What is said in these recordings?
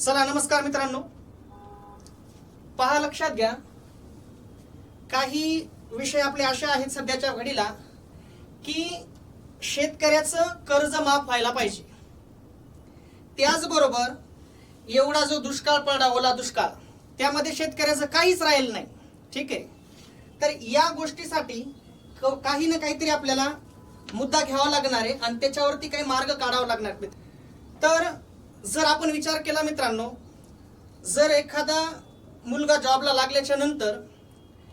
चला नमस्कार मित्रांनो. पहा लक्षात घ्या. काही विषय आपले असे आहेत सध्याच्या घडीला की शेतकऱ्याचं कर्ज माफ व्हायला पाहिजे. त्याचबरोबर एवढा जो दुष्काळ पडला ओला दुष्काळ त्यामध्ये शेतकऱ्याचं काहीच राहील नाही. ठीक आहे? तर या गोष्टीसाठी काही ना काहीतरी आपल्याला मुद्दा घ्यावा लागणार आहे आणि त्याच्यावरती काही मार्ग काढावा लागणार तर जर आपण विचार केला मित्रांनो जर एखादा मुलगा जॉबला लागल्याच्या नंतर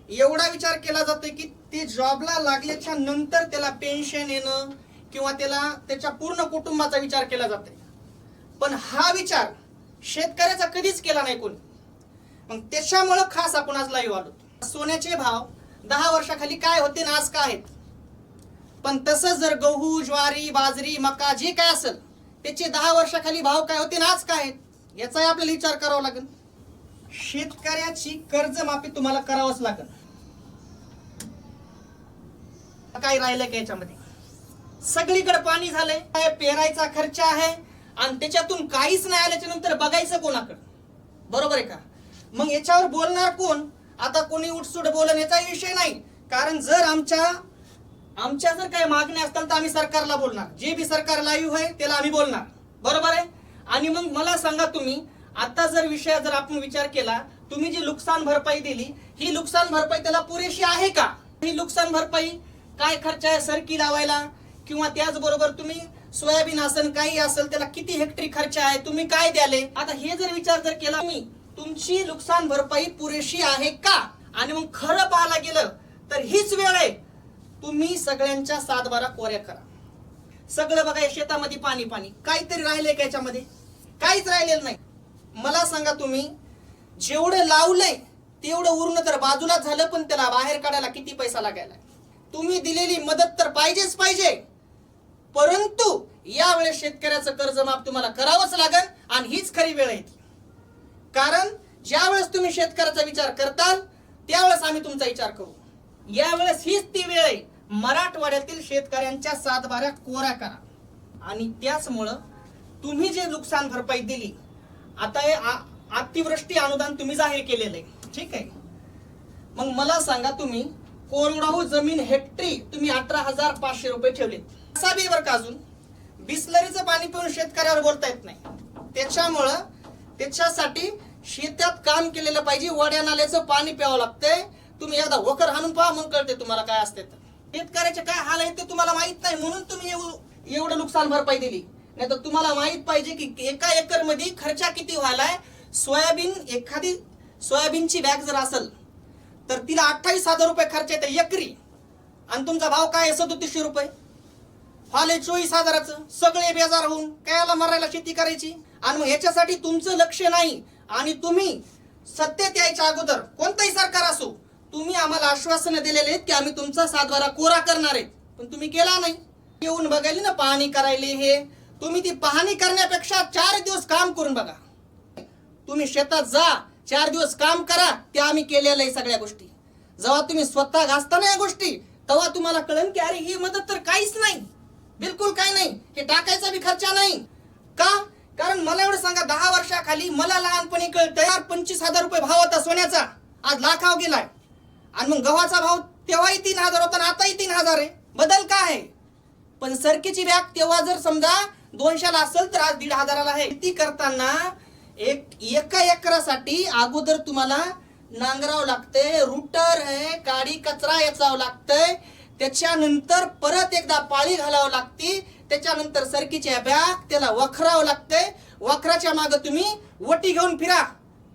एवढा विचार केला जातो की ते जॉबला लागल्याच्या नंतर त्याला पेन्शन येणं किंवा त्याला त्याच्या पूर्ण कुटुंबाचा विचार केला जातो पण हा विचार शेतकऱ्याचा कधीच केला नाही कोणी. मग त्याच्यामुळं खास आपण आज लाईव्ह आलो सोन्याचे भाव दहा वर्षाखाली काय होते ना आज काय आहेत? पण तसंच जर गहू ज्वारी बाजरी मका जे काय असेल त्याचे दहा वर्षाखाली भाव काय होते ना आज काय याचाही आपल्याला विचार करावा लागेल. शेतकऱ्याची कर्जमाफी तुम्हाला करावंच लागेल. काय राहिलं का याच्यामध्ये? सगळीकडे पाणी झालंय काय पेरायचा खर्च आहे आणि त्याच्यातून काहीच नाही आल्याच्यानंतर बघायचं कोणाकडे? बरोबर आहे का? मग याच्यावर बोलणार कोण? आता कोणी उठसूट बोलण्याचा याचा विषय नाही. कारण जर आमच्या आमच्या जर काही मागण्या असतील तर आम्ही सरकारला बोलणार. जे बी सरकार लाईव्ह आहे त्याला आम्ही बोलणार. बरोबर आहे? आणि मग मला सांगा तुम्ही आता जर विषय जर आपण विचार केला तुम्ही जी नुकसान भरपाई दिली ही नुकसान भरपाई त्याला पुरेशी आहे का? ही नुकसान भरपाई काय खर्च आहे सरकी लावायला? किंवा त्याचबरोबर तुम्ही सोयाबीन असेल काही असेल त्याला किती हेक्टरी खर्च आहे तुम्ही काय द्याले? आता हे जर विचार जर केला मी तुमची नुकसान भरपाई पुरेशी आहे का? आणि मग खरं पाहायला गेलं तर हीच वेळ आहे. तुम्ही सगळ्यांच्या सातबारा कोऱ्या करा. सगळं बघा या शेतामध्ये पाणी पाणी. काहीतरी राहिलंय का याच्यामध्ये? काहीच राहिलेलं नाही. मला सांगा तुम्ही जेवढं लावलंय तेवढं उरणं तर बाजूला झालं पण त्याला बाहेर काढायला किती पैसा लागायला तुम्ही दिलेली मदत तर पाहिजेच पाहिजे. परंतु यावेळेस शेतकऱ्याचं कर्ज माफ तुम्हाला करावंच लागेल आणि हीच खरी वेळ आहे कारण ज्यावेळेस तुम्ही शेतकऱ्याचा विचार करताल त्यावेळेस आम्ही तुमचा विचार करू. यावेळेस हीच ती वेळ आहे. मराठवाड्यातील शेतकऱ्यांच्या सातबाऱ्या कोऱ्या करा. आणि त्याचमुळं तुम्ही जे नुकसान भरपाई दिली आता हे अतिवृष्टी अनुदान तुम्ही जाहीर केलेलं आहे. ठीक आहे? मग मला सांगा तुम्ही कोरडाऊ जमीन हेक्टरी तुम्ही अठरा हजार पाचशे रुपये ठेवले असा बी बरं का अजून? बिस्लरीचं पाणी पिऊन शेतकऱ्यावर बोलता येत नाही. त्याच्यामुळं त्याच्यासाठी शेतात काम केलेलं पाहिजे वड्या नाल्याचं पाणी प्यावं लागतंय. तुम्ही एकदा वखर हाणून पहा मग कळते तुम्हाला काय असते तर. शेतकऱ्याचे काय हाल आहेत ते तुम्हाला माहीत नाही म्हणून तुम्ही एवढं नुकसान भरपाई दिली. नाही तर तुम्हाला माहीत पाहिजे की एका एकरमध्ये खर्चा किती व्हायलाय? सोयाबीन एखादी सोयाबीनची बॅग जर असेल तर तिला अठ्ठावीस हजार रुपये खर्च येते एकरी. आणि तुमचा भाव काय आहे? सदोतीसशे रुपये. फाले चोवीस हजाराचं. सगळे बेजार होऊन कायला मरायला शेती करायची? आणि मग ह्याच्यासाठी तुमचं लक्ष नाही. आणि तुम्ही सत्तेत यायच्या अगोदर कोणतंही सरकार असो तुम्ही आम्हाला आश्वासनं दिलेले आहेत की आम्ही तुमचा सातबारा कोरा करणार आहे. पण तुम्ही केला नाही. येऊन बघायली ना पाहणी करायले हे. तुम्ही ती पाहणी करण्यापेक्षा चार दिवस काम करून बघा. तुम्ही शेतात जा चार दिवस काम करा ते आम्ही केलेलं आहे सगळ्या गोष्टी. जेव्हा तुम्ही स्वतः घासता ना या गोष्टी तेव्हा तुम्हाला कळेल की अरे ही मदत तर काहीच नाही. बिलकुल काय नाही. हे टाकायचा बी खर्चा नाही. का? कारण मला एवढं सांगा दहा वर्षाखाली मला लहानपणी कळतं पंचवीस हजार रुपये भाव होता सोन्याचा. आज लाखाव गेलाय. आणि मग गव्हाचा भाव तेव्हाही तीन हजार होता आणि आताही तीन हजार आहे. बदल काय आहे? पण सरकीची बॅग तेव्हा जर समजा दोनशेला असेल तर आज दीड हजाराला आहे. शेती करताना एक एका एकरासाठी अगोदर तुम्हाला नांगरावं लागतंय रुटर आहे काडी कचरा याचावं लागतंय. त्याच्यानंतर परत एकदा पाळी घालावं लागते. त्याच्यानंतर सरकीच्या बॅग त्याला वखरावं लागतंय. वखराच्या मागे तुम्ही वटी घेऊन फिरा.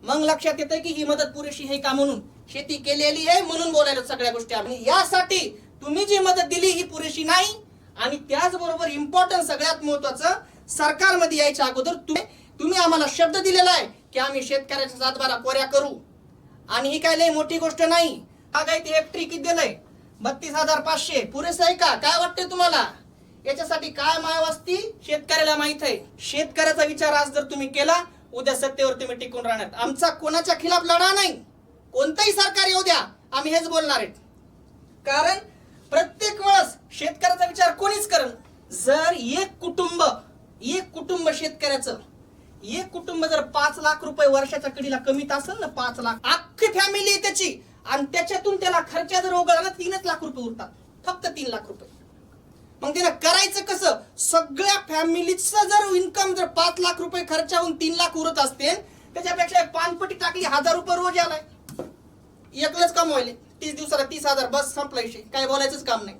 मग लक्षात येतं की ही मदत पुरेशी आहे का म्हणून? शेती केलेली आहे म्हणून बोलायला सगळ्या गोष्टी आणि यासाठी तुम्ही जी मदत दिली ही पुरेशी नाही आणि त्याचबरोबर इम्पॉर्टंट सगळ्यात महत्वाचं सरकारमध्ये यायच्या अगोदर तुम्ही तुम्ही आम्हाला शब्द दिलेला आहे की आम्ही शेतकऱ्याच्या सातबारा कोऱ्या करू. आणि ही काय लय मोठी गोष्ट नाही. हा काय ते हेक्टरी किती दिलंय. बत्तीस हजार पाचशे. पुरेसं आहे का? काय वाटतंय तुम्हाला? याच्यासाठी काय माय वाचती शेतकऱ्याला माहीत आहे. शेतकऱ्याचा विचार आज जर तुम्ही केला उद्या सत्तेवर तुम्ही टिकून राहणार. आमचा कोणाच्या खिलाफ लढा नाही. कोणतंही सरकार येऊ द्या. आम्ही हेच बोलणार आहेत कारण प्रत्येक वेळेस शेतकऱ्याचा विचार कोणीच करण जर एक कुटुंब एक कुटुंब शेतकऱ्याचं एक कुटुंब जर पाच लाख रुपये वर्षाच्या कडीला कमीत असेल ना पाच लाख अख्खी फॅमिली आहे त्याची. आणि त्याच्यातून त्याला खर्चा जर ओघळला तीनच लाख रुपये उरतात. फक्त तीन लाख रुपये. मग त्याला करायचं कसं? सगळ्या फॅमिलीचं जर इन्कम जर पाच लाख रुपये खर्चावून तीन लाख उरत असते त्याच्यापेक्षा पानपट्टी टाकली हजार रुपये रोज आलाय. एकलंच कमवायले. तीस दिवसाला तीस हजार बस संपला विषय. काय बोलायचंच काम नाही.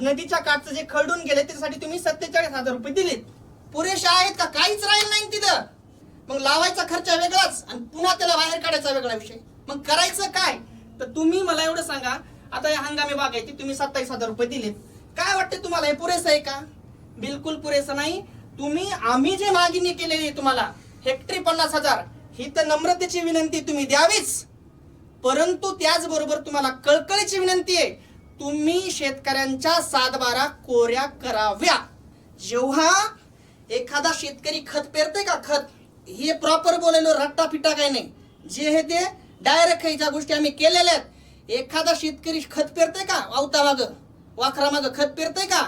नदीच्या काठचं जे खरडून गेले त्यासाठी तुम्ही सत्तेचाळीस हजार रुपये दिलेत. पुरेशा आहेत का? काहीच राहील नाही तिथं. मग लावायचा खर्च वेगळाच आणि पुन्हा त्याला बाहेर काढायचा वेगळा विषय. मग करायचं काय? तर तुम्ही मला एवढं सांगा. आता या हंगामी बागायची तुम्ही सत्तावीस हजार रुपये दिलेत. काय वाटते तुम्हाला? हे पुरेसं आहे का? बिलकुल पुरेसं नाही. तुम्ही आम्ही जे मागणी केलेली आहे तुम्हाला हेक्टरी पन्नास हजार ही तर नम्रतेची विनंती तुम्ही द्यावीच. परंतु त्याचबरोबर तुम्हाला कळकळीची विनंती आहे तुम्ही शेतकऱ्यांच्या सातबारा कोऱ्या कराव्या. जेव्हा एखादा शेतकरी खत पेरते का? खत हे प्रॉपर बोलेलो रट्टा फिटा काही नाही. जे हे ते डायरेक्ट ह्या गोष्टी आम्ही केलेल्या आहेत. एखादा शेतकरी खत पेरते का? वावता मागं वाखरा माग खत पेरतय का?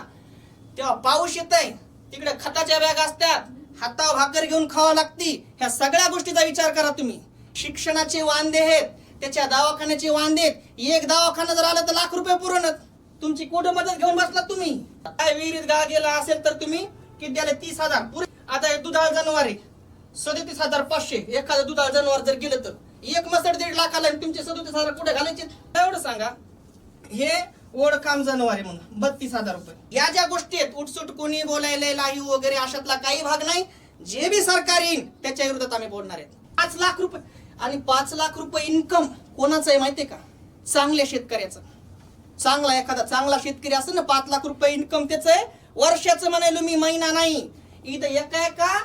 तेव्हा पाऊस येत आहे तिकडे खताच्या बॅग असतात. हातावर भाकर घेऊन खावा लागती. ह्या सगळ्या गोष्टीचा विचार करा तुम्ही. शिक्षणाचे वांदे आहेत. त्याच्या दवाखान्याचे वांदे आहेत. एक दवाखाना जर आला तर लाख रुपये पुरणत तुमची कुठं मदत घेऊन बसला तुम्ही? काय विहिरीत गा गेला असेल तर तुम्ही किती द्याले तीस हजार पुरे आता हे दुधाळ जनावर आहे. सदतीस हजार पाचशे. एखादं दुधाळ जनावर जर गेलं तर. एक मसड दीड लाख आला तुमचे सदतीस हजार कुठे घालायचे. एवढं सांगा. हे ओळखाम जनावर आहे म्हणून. बत्तीस हजार रुपये. या ज्या गोष्टी आहेत उठसूट कोणी बोलायला लाही वगैरे अशातला काही भाग नाही. जे बी सरकार येईल त्याच्या विरोधात आम्ही बोलणार आहेत. पाच लाख रुपये. आणि पाच लाख रुपये इन्कम कोणाचं आहे माहितीये का? चांगल्या शेतकऱ्याचं. चांगला एखादा चांगला शेतकरी असेल ना पाच लाख रुपये इन्कम त्याचं आहे वर्षाचं म्हणायलो मी महिना नाही. इथं एका एका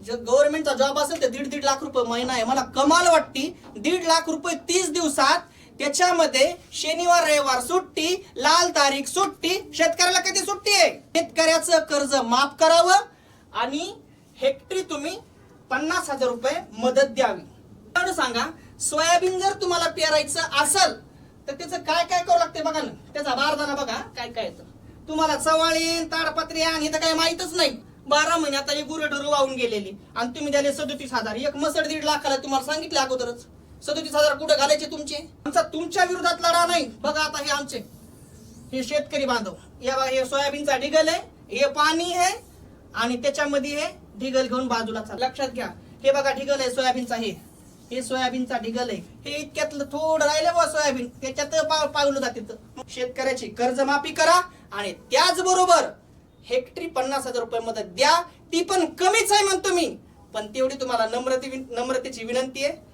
गव्हर्नमेंटचा जॉब असेल तर दीड दीड लाख रुपये महिना आहे. मला कमाल वाटते. दीड लाख रुपये तीस दिवसात त्याच्यामध्ये शनिवार रविवार सुट्टी लाल तारीख सुट्टी शेतकऱ्याला कधी सुट्टी आहे? शेतकऱ्याचं कर्ज माफ करावं आणि हेक्टरी तुम्ही पन्नास हजार रुपये मदत द्यावी. एवढं सांगा सोयाबीन जर तुम्हाला पेरायचं असल तर त्याचं काय काय करावं लागते बघा ना. त्याचा बारदाना बघा काय काय येतं. तुम्हाला चवाळी ताडपत्री आणि तर काही माहितच नाही. बारा महिने आता एक वाहून गेलेली. आणि तुम्ही द्याले सदोतीस हजार एक मसड दीड लाखाला तुम्हाला सांगितलं अगोदरच. सदोतीस हजार कुठं घालायचे तुमचे? आमचा तुमच्या विरोधात लढा नाही. बघा आता हे आमचे. हे शेतकरी बांधव. या हे सोयाबीनचा ढिगल आहे. हे पाणी आहे. आणि त्याच्यामध्ये हे ढिगल घेऊन बाजूला चाल लक्षात घ्या. हे बघा ढिगल आहे सोयाबीनचा हे. हे सोयाबीनचा ढिगल आहे. हे इतक्यातलं थोडं राहिलं बा सोयाबीन. त्याच्यात पाव पावलं जाते शेतकऱ्याची कर्जमाफी करा आणि त्याचबरोबर हेक्टरी पन्नास हजार रुपये मदत द्या. ती पण कमीच आहे म्हणतो मी. पण तेवढी तुम्हाला नम्रते नम्रतेची विनंती आहे.